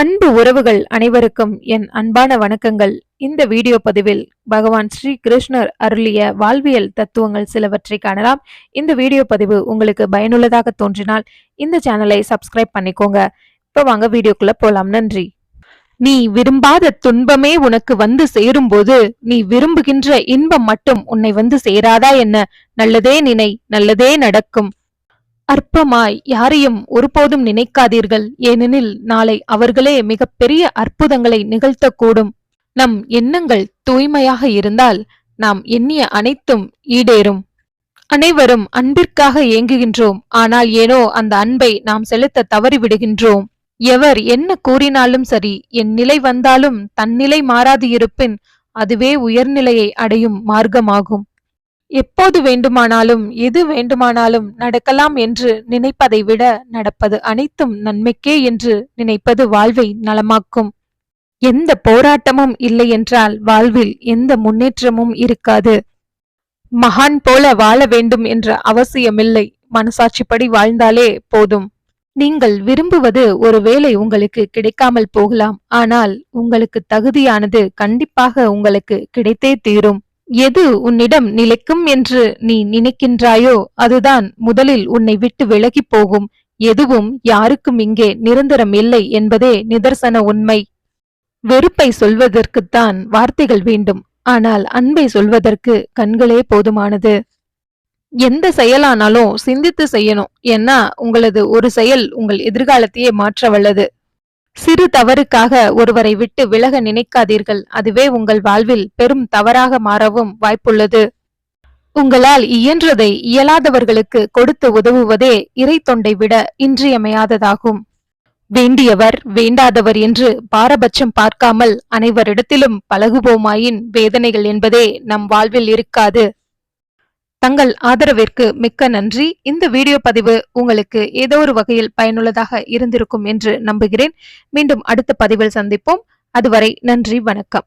அன்பு உறவுகள் அனைவருக்கும் என் அன்பான வணக்கங்கள். இந்த வீடியோ பதிவில் பகவான் ஸ்ரீ கிருஷ்ணர் அருளிய வாழ்வியல் தத்துவங்கள் சிலவற்றை காணலாம். இந்த வீடியோ பதிவு உங்களுக்கு பயனுள்ளதாக தோன்றினால் இந்த சேனலை சப்ஸ்கிரைப் பண்ணிக்கோங்க. இப்போ வாங்க வீடியோக்குள்ள போலாம். நன்றி. நீ விரும்பாத துன்பமே உனக்கு வந்து சேரும்போது நீ விரும்புகின்ற இன்பம் மட்டும் உன்னை வந்து சேராதா என்ன? நல்லதே நினை நல்லதே நடக்கும். அற்பமாய் யாரையும் ஒருபோதும் நினைக்காதீர்கள். ஏனெனில் நாளை அவர்களே மிகப்பெரிய அற்புதங்களை நிகழ்த்தக்கூடும். நம் எண்ணங்கள் தூய்மையாக இருந்தால் நாம் எண்ணிய அனைத்தும் ஈடேறும். அனைவரும் அன்பிற்காக ஏங்குகின்றோம். ஆனால் ஏனோ அந்த அன்பை நாம் செலுத்த தவறிவிடுகின்றோம். எவர் என்ன கூறினாலும் சரி என் நிலை வந்தாலும் தன்னிலை மாறாது இருப்பின் அதுவே உயர்நிலையை அடையும் மார்க்கமாகும். எப்போது வேண்டுமானாலும் எது வேண்டுமானாலும் நடக்கலாம் என்று நினைப்பதை விட நடப்பது அனைத்தும் நன்மைக்கே என்று நினைப்பது வாழ்வை நலமாக்கும். எந்த போராட்டமும் இல்லை என்றால் வாழ்வில் எந்த முன்னேற்றமும் இருக்காது. மகான் போல வாழ வேண்டும் என்ற அவசியமில்லை. மனசாட்சிப்படி வாழ்ந்தாலே போதும். நீங்கள் விரும்புவது ஒருவேளை உங்களுக்கு கிடைக்காமல் போகலாம். ஆனால் உங்களுக்கு தகுதியானது கண்டிப்பாக உங்களுக்கு கிடைத்தே தீரும். எது உன்னிடம் நிலைக்கும் என்று நீ நினைக்கின்றாயோ அதுதான் முதலில் உன்னை விட்டு விலகி போகும். எதுவும் யாருக்கும் இங்கே நிரந்தரம் இல்லை என்பதே நிதர்சன உண்மை. வெறுப்பை சொல்வதற்குத்தான் வார்த்தைகள் வேண்டும். ஆனால் அன்பை சொல்வதற்கு கண்களே போதுமானது. எந்த செயலானாலும் சிந்தித்து செய்யணும். ஏன்னா உங்களது ஒரு செயல் உங்கள் எதிர்காலத்தையே மாற்ற வல்லது சிறு தவறுக்காக ஒருவரை விட்டு விலக நினைக்காதீர்கள். அதுவே உங்கள் வாழ்வில் பெரும் தவறாக மாறவும் வாய்ப்புள்ளது. உங்களால் இயன்றதை இயலாதவர்களுக்கு கொடுத்து உதவுவதே இறை தொண்டை விட இன்றியமையாததாகும். வேண்டியவர் வேண்டாதவர் என்று பாரபட்சம் பார்க்காமல் அனைவரிடத்திலும் பழகுவோமாயின் வேதனைகள் என்பதே நம் வாழ்வில் இருக்காது. தங்கள் ஆதரவிற்கு மிக்க நன்றி. இந்த வீடியோ பதிவு உங்களுக்கு ஏதோ ஒரு வகையில் பயனுள்ளதாக இருந்திருக்கும் என்று நம்புகிறேன். மீண்டும் அடுத்த பதிவில் சந்திப்போம். அதுவரை நன்றி வணக்கம்.